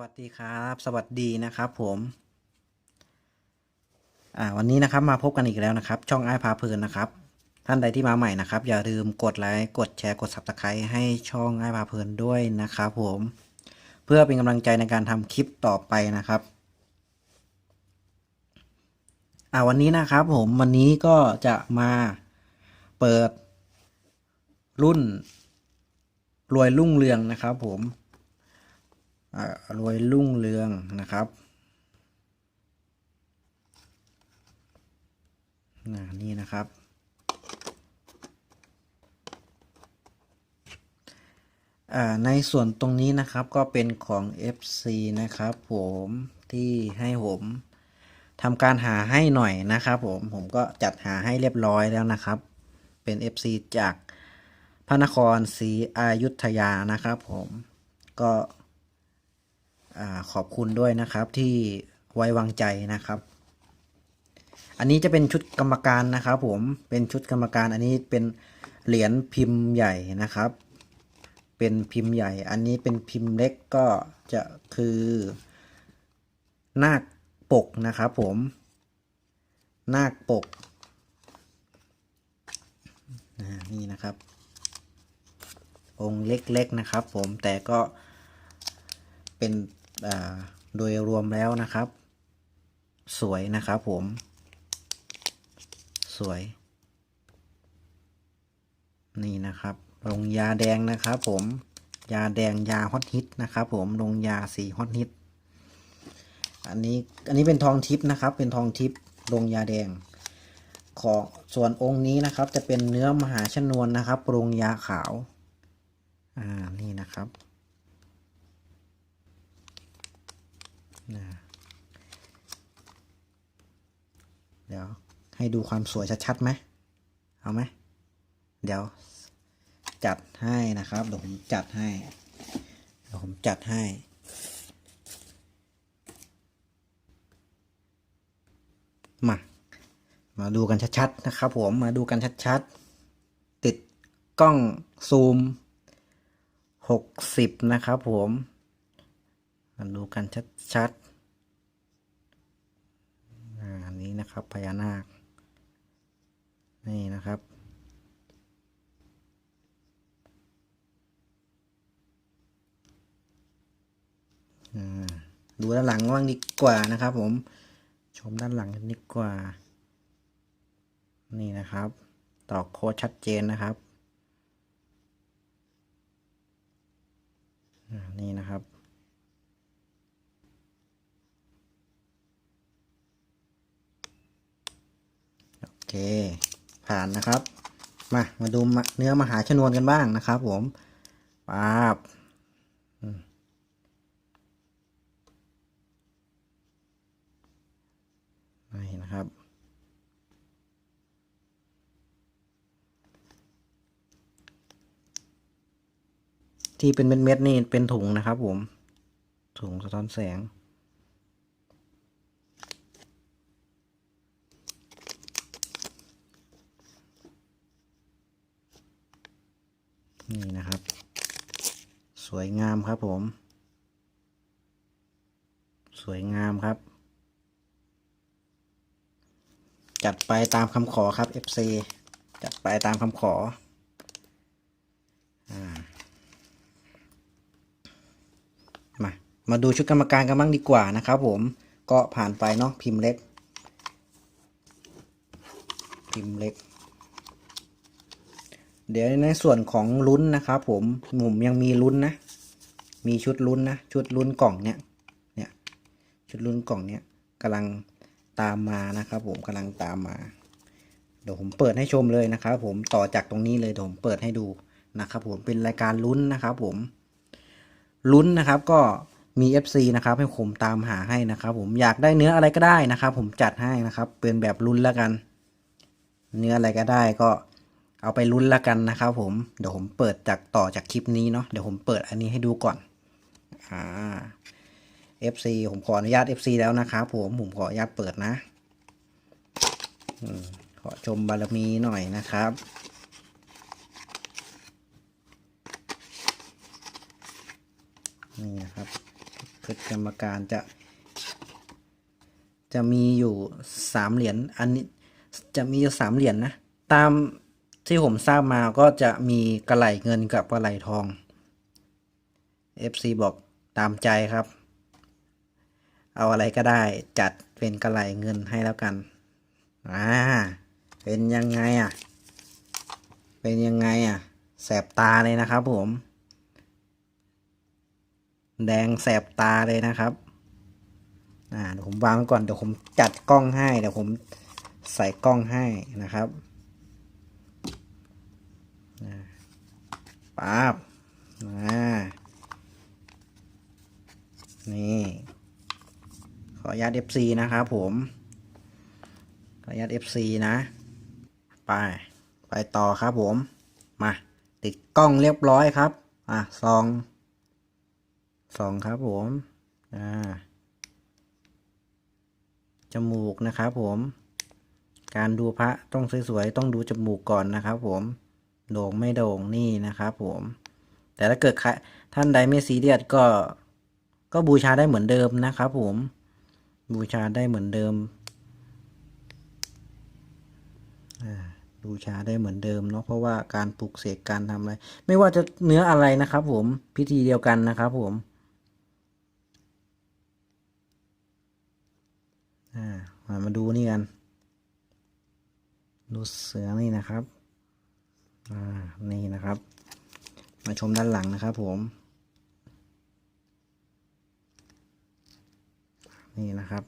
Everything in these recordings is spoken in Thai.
วัสดีครับ สวัสดีนะครับผมอ่าวันนี้นะครับมาพบกันอีกแล้วนะครับ ช่องไอ้พาเพลินนะครับ ท่านใดที่มาใหม่นะครับ อย่าลืมกดไลค์กดแชร์กด subscribe ให้ช่องไอ้พาเพลินด้วยนะครับผม เพื่อเป็นกำลังใจในการทำคลิปต่อไปนะครับอ่าวันนี้นะครับผมวันนี้ก็จะมาเปิดรุ่นรวยรุ่งเรืองนะครับผม รวยรุ่งเรืองนะครับนะนี่นะครับ ในส่วนตรงนี้นะครับก็เป็นของ FC นะครับผมที่ให้ผมทำการหาให้หน่อยนะครับผมผมก็จัดหาให้เรียบร้อยแล้วนะครับ เป็น FC จากพระนครศรีอยุธยานะครับผมก็ ขอบคุณด้วยนะครับที่ไว้วางใจนะครับ อันนี้จะเป็นชุดกรรมการนะครับ ผมเป็นชุดกรรมการอันนี้เป็นเหรียญพิมพ์ใหญ่นะครับ เป็นพิมพ์ใหญ่ อันนี้เป็นพิมพ์เล็กก็จะคือนาคปกนะครับ ผมนาคปกนี่นะครับ องค์เล็กๆนะครับ ผมแต่ก็เป็น โดยรวมแล้วนะครับ สวยนะครับผม สวย นี่นะครับ ลงยาแดงนะครับผม ยาแดงยาฮอตฮิตนะครับผม ลงยาสีฮอตฮิต อันนี้ อันนี้เป็นทองทิพนะครับ เป็นทองทิพลงยาแดง ของส่วนองค์นี้นะครับ จะเป็นเนื้อมหาชนวนนะครับ ปรุงยาขาว อ่า นี่นะครับ นะเดี๋ยวให้ดูความสวยชัดๆไหมเอาไหมเดี๋ยวจัดให้นะครับเดี๋ยวผมจัดให้เดี๋ยวผมจัดให้มามาดูกันชัดๆนะครับผมมาดูกันชัดๆ ติดกล้องซูมหกสิบนะครับผม มาดูกันชัดๆอ่าอั นนี้นะครับพญานาค นี่นะครับ ดูด้านหลังบ้างดีกว่านะครับผม ชมด้านหลังดีกว่า นี่นะครับ ต่อโค้ดชัดเจนนะครับ นี่นะครับ โอ เคผ่านนะครับ มามาดูเนื้อมหาชนวนกันบ้างนะครับ ผมป๊าบอืมนี่นะครับที่เป็นเม็ดๆนี่เป็นถุงนะครับผม ถุงสะท้อนแสง นี่นะครับ สวยงามครับผม สวยงามครับ จัดไปตามคำขอครับ FC จัดไปตามคำขออมา มาดูชุดกรรมการกันบ้างดีกว่านะครับผม ก็ผ่านไปเนาะพิมพ์เล็ก พิมพ์เล็ก เดี๋ยวในส่วนของลุ้นนะครับผมผมยังมีลุ้นนะ มีชุดลุ้นนะ ชุดลุ้นกล่องเนี้ยเนี่ยชุดลุ้นกล่องเนี้ยกำลังตามมานะครับ ผมกำลังตามมา เดี๋ยวผมเปิดให้ชมเลยนะครับ ผมต่อจากตรงนี้เลยเดี๋ยวผมเปิดให้ดูนะครับ ผมเป็นรายการลุ้นนะครับ ผมลุ้นนะครับก็มี FC นะครับให้ผมตามหาให้นะครับ ผมอยากได้เนื้ออะไรก็ได้นะครับ ผมจัดให้นะครับ เป็นแบบลุ้นแล้วกัน เนื้ออะไรก็ได้ก็ เอาไปลุ้นล้วกันนะครับผม เดี๋ยวผมเปิดจากต่อจากคลิปนี้เนาะ เดี๋ยวผมเปิดอันนี้ให้ดูก่อน อ่า FC ผมขออนุญาต FC แล้วนะครับผม ผมขออนุญาตเปิดนะอขอชมบารมีหน่อยนะครับ นี่นะครับชุดกรรมการจะ จะมีอยู่สามเหรียญ อันนี้จะมีอยู่สามเหรียญนะ ตาม ที่ผมทราบมาก็จะมีกระไหลเงินกับกระไหลทอง FC บอกตามใจครับ เอาอะไรก็ได้จัดเป็นกระไหลเงินให้แล้วกันอ่าเป็นยังไงอะ เป็นยังไงอะ แสบตาเลยนะครับผม แดงแสบตาเลยนะครับอ่าเดี๋ยวผมวางก่อนเดี๋ยวผมจัดกล้องให้เดี๋ยวผมใส่กล้องให้นะครับ ป๊าบอ่านี่ ขออนุญาต FC นะครับผม ขออนุญาต FC นะ ไป ไปต่อครับผม มา ติดกล้องเรียบร้อยครับ อะซองซองครับผม อ่า จมูกนะครับผม การดูพระต้องสวยๆ ต้องดูจมูกก่อนนะครับผม โด่งไม่โด่งนี่นะครับผม แต่ถ้าเกิดท่านใดไม่ซีเรียสก็ก็บูชาได้เหมือนเดิมนะครับผม บูชาได้เหมือนเดิมบูชาได้เหมือนเดิมเนาะเพราะว่าการปลูกเสกการทำอะไร ไม่ว่าจะเนื้ออะไรนะครับผมพิธีเดียวกันนะครับผมมาดูนี่กันดูเสือนี่นะครับ นี่นะครับ มาชมด้านหลังนะครับผม นี่นะครับ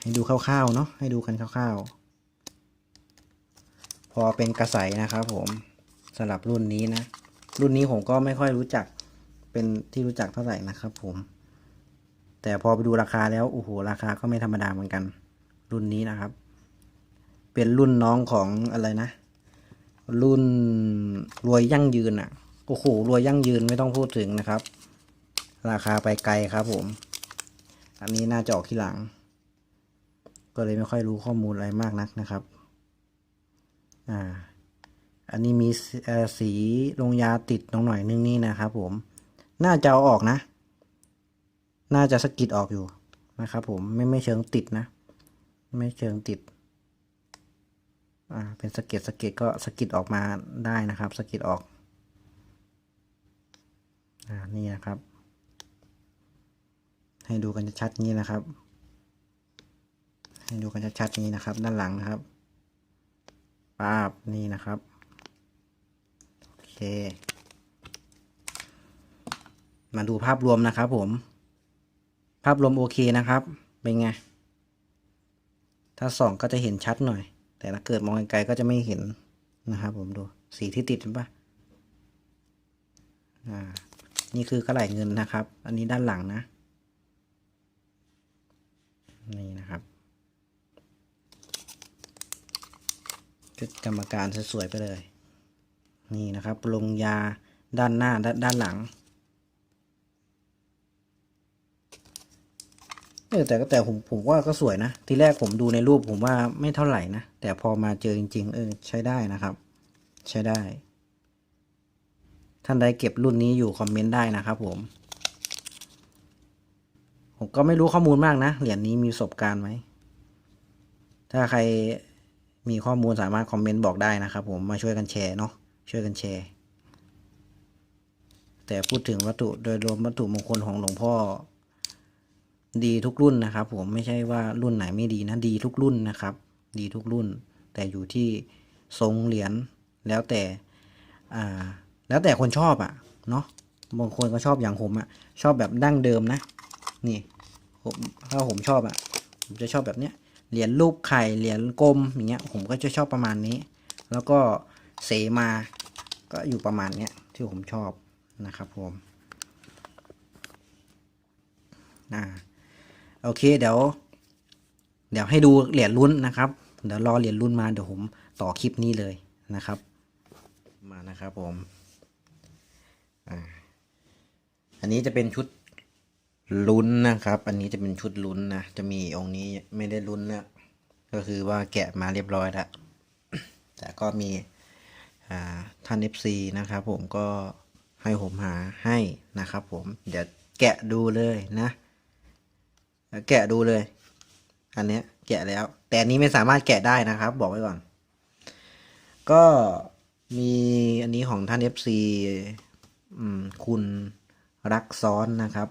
ให้ดูคร่าวๆเนาะให้ดูกันคร่าวๆ พอเป็นกระใสนะครับผมสำหรับรุ่นนี้นะ รุ่นนี้ผมก็ไม่ค่อยรู้จักเป็นที่รู้จักเท่าไหร่นะครับผม แต่พอไปดูราคาแล้ว โอ้โห ราคาก็ไม่ธรรมดาเหมือนกัน รุ่นนี้นะครับ เป็นรุ่นน้องของอะไรนะ รุ่นรวยยั่งยืนอะโอ้โหรวยยั่งยืนไม่ต้องพูดถึงนะครับ ราคาไปไกลครับผม อันนี้น่าจะออกที่หลัง ก็เลยไม่ค่อยรู้ข้อมูลอะไรมากนักนะครับ อ่า อันนี้มีเอ่อสีลงยาติดตรงหน่อยนึงนี่นะครับผม น่าจะเอาออกนะ น่าจะสกิดออกอยู่นะครับผมไม่ไม่เชิงติดนะ ไม่เชิงติด อ่าเป็นสเก็ดสเก็ดก็สกิดออกมาได้นะครับสกิดออกอ่านี่นะครับ ให้ดูกันชัดๆนี้นะครับ ให้ดูกันชัดๆนี้นะครับ ด้านหลังนะครับปาบนี่นะครับโอเคมาดูภาพรวมนะครับผม ภาพรวมโอเคนะครับ เป็นไง ถ้าส่องก็จะเห็นชัดหน่อย แต่ถ้าเกิดมองไกลๆก็จะไม่เห็นนะครับผมดูสีที่ติดเห็นปะอ่านี่คือกระไหลเงินนะครับ อันนี้ด้านหลังนะ นี่นะครับชุดกรรมการสวยๆไปเลย นี่นะครับ ลงยาด้านหน้าด้านด้านหลัง เออแต่ก็แต่ผมผมว่าก็สวยนะ ทีแรกผมดูในรูปผมว่าไม่เท่าไหร่นะ แต่พอมาเจอจริง ๆ เออ ใช้ได้นะครับ ใช้ได้ ท่านใดเก็บรุ่นนี้อยู่คอมเมนต์ได้นะครับผม ผมก็ไม่รู้ข้อมูลมากนะ เหรียญนี้มีประสบการณ์ไหม ถ้าใครมีข้อมูลสามารถคอมเมนต์บอกได้นะครับผมมาช่วยกันแชร์เนาะช่วยกันแชร์ แต่พูดถึงวัตถุโดยรวมวัตถุมงคลของหลวงพ่อ ดีทุกรุ่นนะครับ ผมไม่ใช่ว่ารุ่นไหนไม่ดีนะดีทุกรุ่นนะครับ ดีทุกรุ่น แต่อยู่ที่ทรงเหรียญแล้วแต่อ่าแล้วแต่คนชอบอะ่ะเนาะบางคนก็ชอบอย่างผมอะ่ะชอบแบบดั้งเดิมนะ นี่ผมถ้าผมชอบอะ่ะผมจะชอบแบบเนี้ยเหรียญรูปไข่เหรียญกลมอย่างเงี้ยผมก็จะชอบประมาณนี้ แล้วก็เสมาก็อยู่ประมาณเนี้ยที่ผมชอบนะครับผมอ่า โอเคเดี๋ยว เดี๋ยวให้ดูเหรียญรุ่นนะครับ เดี๋ยวรอเหรียญรุ่นมาเดี๋ยวผมต่อคลิปนี้เลยนะครับ มานะครับผมอันนี้จะเป็นชุดลุ้นนะครับ อันนี้จะเป็นชุดลุ้นนะจะมีองค์นี้ไม่ได้ลุ้นนะก็คือว่าแกะมาเรียบร้อยแล้วแต่ก็มีอ่าท่าน FC นะครับ ผมก็ให้ผมหาให้นะครับ ผมเดี๋ยวแกะดูเลยนะ แกะดูเลย อันนี้แกะแล้ว แต่อันนี้ไม่สามารถแกะได้นะครับ บอกไว้ก่อน ก็มีอันนี้ของท่าน FC อืมคุณรักซ้อนนะครับ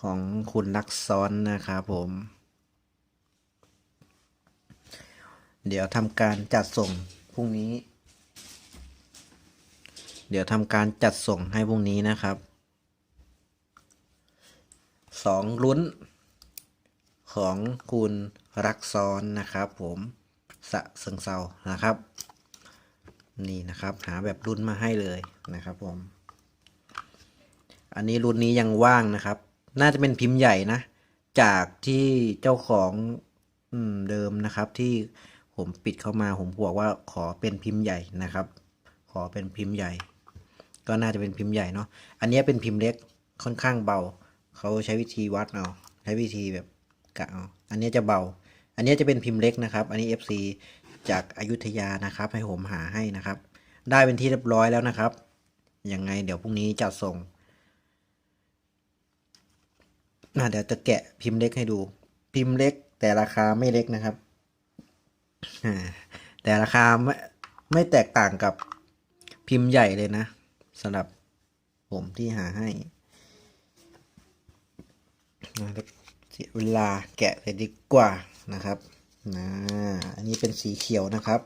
ของคุณรักซ้อนนะครับผม เดี๋ยวทำการจัดส่งพรุ่งนี้ เดี๋ยวทำการจัดส่งให้พรุ่งนี้นะครับ สองลุ้น ของคุณรักซ้อนนะครับผมสะเซิงเซานะครับ นี่นะครับหาแบบรุ่นมาให้เลยนะครับผม อันนี้รุ่นนี้ยังว่างนะครับ น่าจะเป็นพิมพ์ใหญ่นะ จากที่เจ้าของอเดิมนะครับที่ผมปิดเข้ามาผมบอกว่าขอเป็นพิมพ์ใหญ่นะครับ ขอเป็นพิมพ์ใหญ่ ก็น่าจะเป็นพิมพ์ใหญ่เนาะอันนี้เป็นพิมพ์เล็กค่อนข้างเบา เขาใช้วิธีวัดเอาใช้วิธีแบบกะเอาอันนี้จะเบา อันนี้จะเป็นพิมพ์เล็กนะครับ อันนี้ FC จากอายุทยานะครับ ให้ผมหาให้นะครับ ได้เป็นที่เรียบร้อยแล้วนะครับยังไงเดี๋ยวพรุ่งนี้จะส่งอะเดี๋ยวจะแกะพิมพ์เล็กให้ดู พิมพ์เล็ก แต่ราคาไม่เล็กนะครับแต่ราคาไม่ไม่แตกต่างกับพิมพ์ใหญ่เลยนะสำหรับผมที่หาให้ นะเสียเวลาแกะเลยดีกว่านะครับนะอันนี้เป็นสีเขียวนะครับ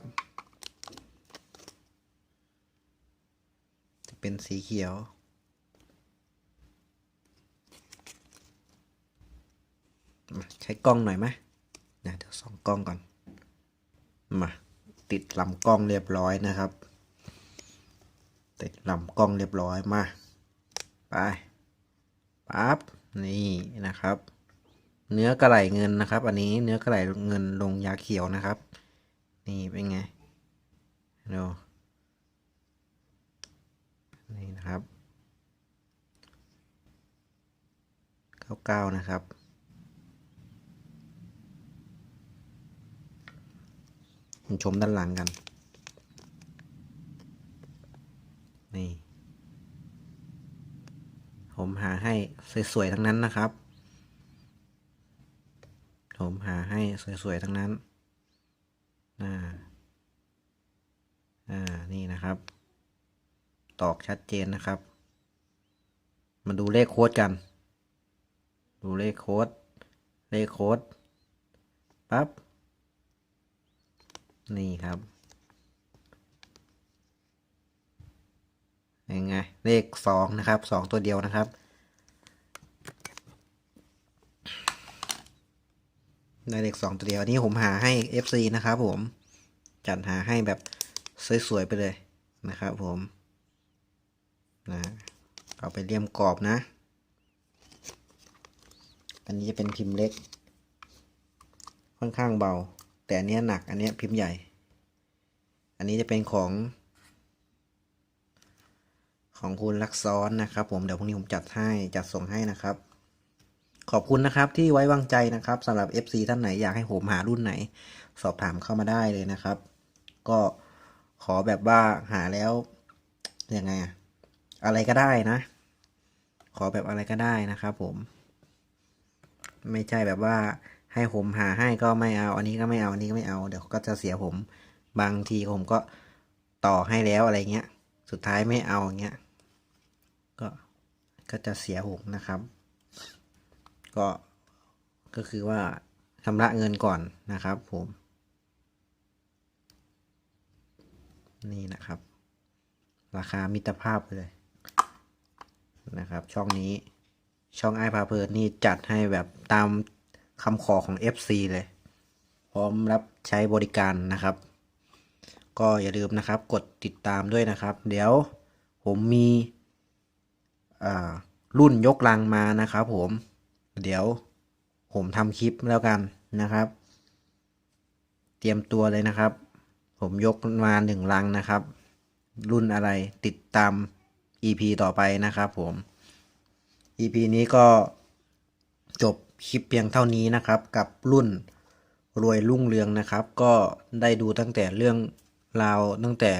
จะเป็นสีเขียวใช้กล้องหน่อยไหมนะเดี๋ยวสองกล้องก่อน มา ติดลำกล้องเรียบร้อยนะครับ ติดลำกล้องเรียบร้อยมา ไปปั๊บ นี่นะครับ เนื้อกระไหลเงินนะครับ อันนี้เนื้อกระไหลเงินลงยาเขียวนะครับ นี่เป็นไงดูนี่นะครับเก้าๆนะครับชมด้านหลังกัน นี่ ผมหาให้สวยๆทั้งนั้นนะครับ ผมหาให้สวยๆทั้งนั้นอ่าอ่านี่นะครับ ตอกชัดเจนนะครับ มาดูเลขโค้ดกัน ดูเลขโค้ด เลขโค้ดปั๊บนี่ครับ ยังไงเลขสองนะครับสองตัวเดียวนะครับได้เลขสองตัวเดียวนี้ผมหาให้ FC นะครับผมจัดหาให้แบบสวยๆไปเลยนะครับผมนะเอาไปเลี่ยมกรอบนะ อันนี้จะเป็นพิมพ์เล็ก ค่อนข้างเบา แต่อันเนี้ยหนักอันเนี้ยพิมพ์ใหญ่ อันนี้จะเป็นของ ของคุณลักซ้อนนะครับ ผมเดี๋ยวพรุ่งนี้ผมจัดให้จัดส่งให้นะครับ ขอบคุณนะครับที่ไว้วางใจนะครับสำหรับ FC ท่านไหนอยากให้ผมหารุ่นไหน สอบถามเข้ามาได้เลยนะครับ ก็ขอแบบว่าหาแล้วยังไงอะอะไรก็ได้นะ ขอแบบอะไรก็ได้นะครับผม ไม่ใช่แบบว่าให้ผมหาให้ก็ไม่เอา อันนี้ก็ไม่เอา อันนี้ก็ไม่เอา เดี๋ยวก็จะเสียผม บางทีผมก็ต่อให้แล้วอะไรเงี้ย สุดท้ายไม่เอาอย่างเงี้ย ก็ก็จะเสียผมนะครับ ก็ก็คือว่าชำระเงินก่อนนะครับผม นี่นะครับ ราคามิตรภาพเลยนะครับ ช่องนี้ช่องไอพาเพลินนี่จัดให้แบบตามคำขอของ FC เลย พร้อมรับใช้บริการนะครับ ก็อย่าลืมนะครับ กดติดตามด้วยนะครับ เดี๋ยวผมมี รุ่นยกลังมานะครับผม เดี๋ยวผมทำคลิปแล้วกันนะครับ เตรียมตัวเลยนะครับ ผมยกมาหนึ่งลังนะครับ รุ่นอะไรติดตาม EP ต่อไปนะครับผม EP นี้ก็จบคลิปเพียงเท่านี้นะครับ กับรุ่นรวยรุ่งเรืองนะครับ ก็ได้ดูตั้งแต่เรื่องราวตั้งแต่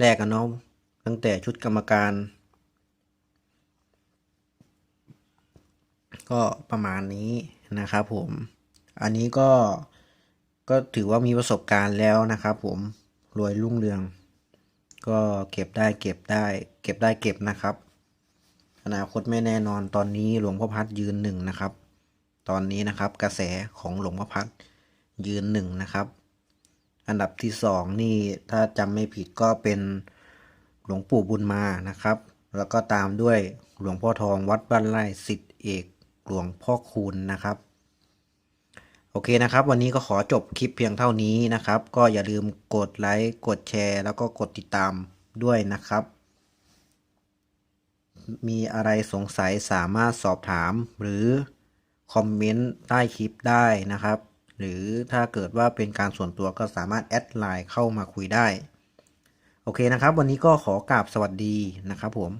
แรกกันเนาะตั้งแต่ชุดกรรมการ ก็ประมาณนี้นะครับผม อันนี้ก็ก็ถือว่ามีประสบการณ์แล้วนะครับผมรวยรุ่งเรือง ก็เก็บได้เก็บได้ เก็บได้เก็บนะครับ อนาคตไม่แน่นอนตอนนี้หลวงพ่อพัดยืนหนึ่งนะครับ ตอนนี้นะครับกระแสของหลวงพ่อพัดยืนหนึ่งนะครับ อันดับที่สองนี่ถ้าจำไม่ผิดก็เป็นหลวงปู่บุญมานะครับ แล้วก็ตามด้วยหลวงพ่อทองวัดบ้านไร่สิทธิเอก หลวงพ่อคูณนะครับ โอเคนะครับ วันนี้ก็ขอจบคลิปเพียงเท่านี้นะครับ ก็อย่าลืมกดไลค์กดแชร์ แล้วก็กดติดตามด้วยนะครับ มีอะไรสงสัยสามารถสอบถามหรือคอมเมนต์ใต้คลิปได้นะครับ หรือถ้าเกิดว่าเป็นการส่วนตัวก็สามารถแอดไลน์เข้ามาคุยได้ โอเคนะครับ วันนี้ก็ขอกราบสวัสดีนะครับผม